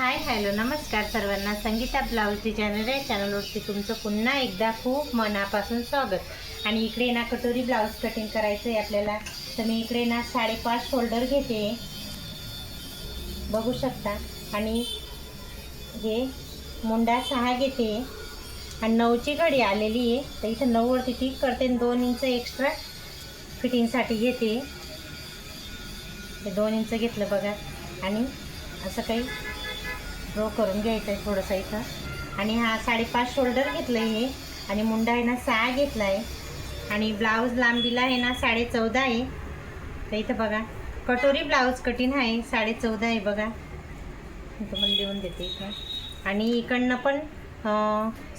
Hi hello नमस्कार सर्वांना. Sangeeta ब्लाऊजची channel आहे. चॅनलवरती तुमचं पुन्हा एकदा खूप मनापासून स्वागत. आणि इकडे ना कटोरी ब्लाऊज कटिंग करायचं आहे आपल्याला. तर मी इकडे ना साडेपाच शोल्डर घेते. बघू शकता. आणि हे मुंडा सहा घेते. आणि नऊची घडी आलेली आहे. तर इथं नऊवरती टिक करते आणि दोन इंच एक्स्ट्रा फिटिंगसाठी घेते. दोन इंच घेतलं बघा. आणि असं काही ड्रॉ करून घ्यायचं आहे थोडंसं इथं. आणि हा साडेपाच शोल्डर घेतलं आहे हे. आणि मुंडा आहे ना सहा घेतला आहे आणि ब्लाऊज लांबीला आहे ना साडे चौदा आहे. तर इथं बघा कटोरी ब्लाऊज कटिंग आहे साडे चौदा आहे बघा. तुम्हाला लिहून देते इथं. आणि इकडनं पण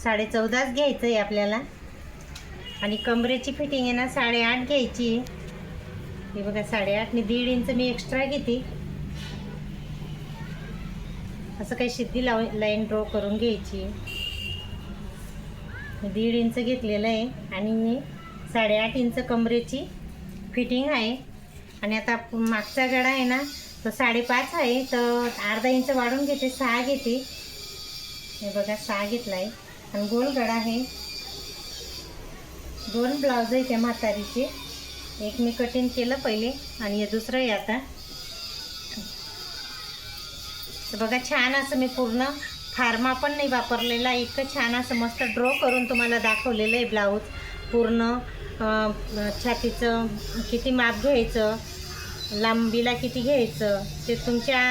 साडे चौदाच घ्यायचं आहे आपल्याला. आणि कमरेची फिटिंग आहे ना साडेआठ घ्यायची. आहे हे बघा साडेआठ आणि दीड इंच मी एक्स्ट्रा घेते. असं काही सिद्धी लाव लाईन ड्रॉ करून घ्यायची. दीड इंच घेतलेलं आहे आणि मी साडेआठ इंच कमरेची फिटिंग आहे. आणि आता मागचा गडा आहे ना तो साडेपाच आहे. तर अर्धा इंच वाढून घेते सहा घेते. हे बघा सहा घेतला आहे आणि गोल गडा आहे. दोन ब्लाऊज आहे त्या म्हातारीचे. एक मी कटिंग केलं पहिले आणि हे दुसरं आहे आता. तर बघा छान असं मी पूर्ण फार्मा पण नाही वापरलेला. इतकं छान असं मस्त ड्रॉ करून तुम्हाला दाखवलेलं आहे ब्लाऊज पूर्ण छातीचं किती माप घ्यायचं लांबीला किती घ्यायचं ते तुमच्या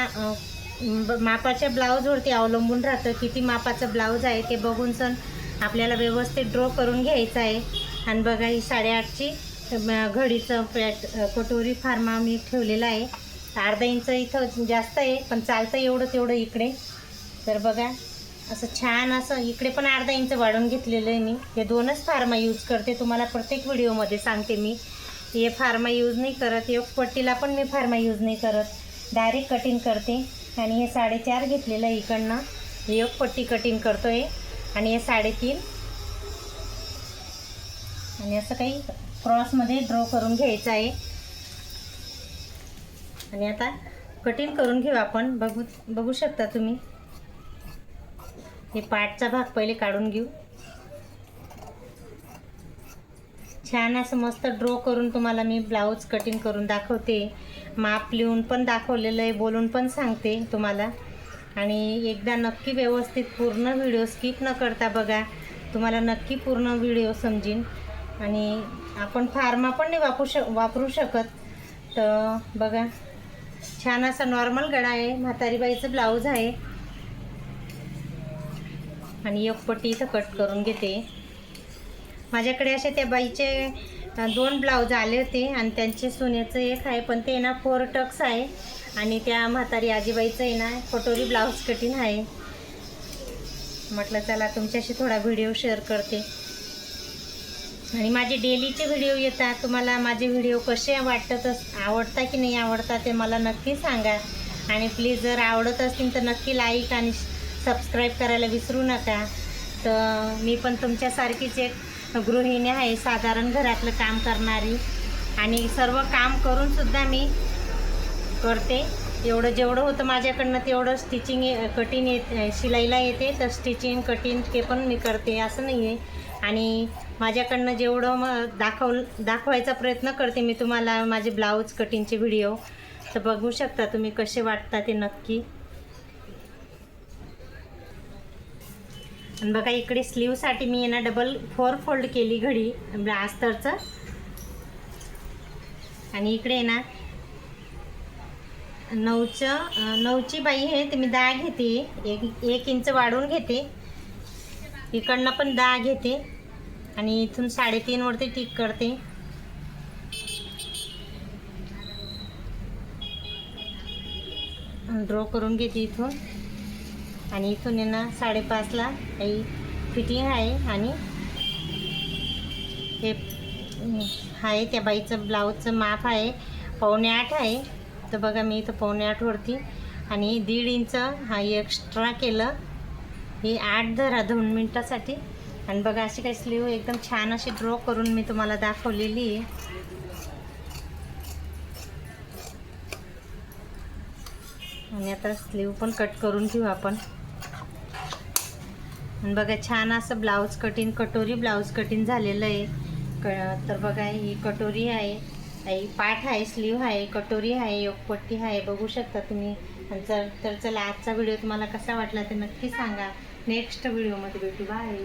ब- मापाच्या ब्लाऊजवरती अवलंबून राहतं. किती मापाचं ब्लाऊज आहे ते बघून सण आपल्याला व्यवस्थित ड्रॉ करून घ्यायचं आहे. आणि बघा ही साडेआठची घडीचं पॅट कटोरी फार्मा मी ठेवलेला आहे. अर्धा इंच इथं जास्त आहे पण चालतं एवढं तेवढं इकडे. तर बघा असं छान असं इकडे पण अर्धा इंच वाढवून घेतलेलं आहे मी. हे दोनच फार्मा यूज करते तुम्हाला प्रत्येक व्हिडिओमध्ये सांगते मी. हे फार्मा यूज नाही करत एक पट्टीला पण मी फार्मा यूज नाही करत. डायरेक्ट कटिंग करते. आणि हे साडेचार घेतलेलं आहे इकडनं. हे एक पट्टी कटिंग करतो आहे आणि हे साडेतीन. आणि असं काही क्रॉसमध्ये ड्रॉ करून घ्यायचं आहे. आणि आता कटिंग करून घेऊ आपण. बघू बघू शकता तुम्ही. हे पाटचा भाग पहिले काढून घेऊ. छान असं मस्त ड्रॉ करून तुम्हाला मी ब्लाऊज कटिंग करून दाखवते. माप लिहून पण दाखवलेलं आहे बोलून पण सांगते तुम्हाला. आणि एकदा नक्की व्यवस्थित पूर्ण व्हिडिओ स्किप न करता बघा. तुम्हाला नक्की पूर्ण व्हिडिओ समजीन आणि आपण फार्मा पण नाही वापरू शक वापरू शकत. तर बघा. छान असा नॉर्मल गळा आहे. म्हातारीबाईचं ब्लाऊज आहे. आणि एक पट्टी इथं कट करून घेते. माझ्याकडे असे त्या बाईचे दोन ब्लाऊज आले होते आणि त्यांचे सोन्याचं एक आहे पण ते ना फोर टक्स आहे. आणि त्या म्हातारी आजीबाईचं आहे ना कटोरी ब्लाऊज कटिंग आहे. म्हटलं चला तुमच्याशी थोडा व्हिडिओ शेअर करते. आणि माझे डेलीचे व्हिडिओ येतात. तुम्हाला माझे व्हिडिओ कसे वाटत आवडता की नाही आवडता ते मला नक्की सांगा. आणि प्लीज जर आवडत असतील तर नक्की लाईक आणि सबस्क्राईब करायला विसरू नका. तर मी पण तुमच्यासारखीच एक गृहिणी आहे साधारण घरातलं काम करणारी. आणि सर्व काम करूनसुद्धा मी करते. एवढं जेवढं होतं माझ्याकडनं तेवढं स्टिचिंग कटिंग येत शिलाईला येते. तर स्टिचिंग कटिंग ते पण मी करते असं नाही आहे आणि माझ्याकडनं जेवढं मग दाखव दाखवायचा प्रयत्न करते मी तुम्हाला माझे ब्लाऊज कटिंगचे व्हिडिओ तर बघू शकता तुम्ही कसे वाटता ते नक्की. आणि बघा इकडे स्लीवसाठी मी ना डबल फोर फोल्ड केली घडी म्हणजे अस्तरचं आणि इकडे आहे ना नऊचं नऊची बाई आहे ते मी दहा घेते. एक एक इंच वाढवून घेते. इकडनं पण दहा घेते. आणि इथून साडेतीनवरती टिक करते. ड्रॉ करून घेते इथून. आणि इथून आहे ना साडेपाचला काही फिटिंग आहे आणि हे आहे त्या बाईचं ब्लाऊजचं माप आहे. पावणे आठ आहे. तर बघा मी इथं पावणे आठवरती आणि दीड इंच हा एक्स्ट्रा केलं. ही आठ धरा दोन मिनटासाठी. आणि बघा अशी काही स्लीव एकदम छान अशी ड्रॉ करून मी तुम्हाला दाखवलेली आहे. आणि आता स्लीव पण कट करून घेऊ आपण. आणि बघा छान असं blouse cutting katori blouse cutting झालेलं आहे. क तर बघा ही कटोरी आहे. ही पाठ आहे स्लीव आहे कटोरी आहे योगपट्टी आहे बघू शकता तुम्ही. आणि जर तर चला आजचा व्हिडिओ तुम्हाला कसा वाटला ते नक्की सांगा. नेक्स्ट व्हिडिओमध्ये भेटू. बाय.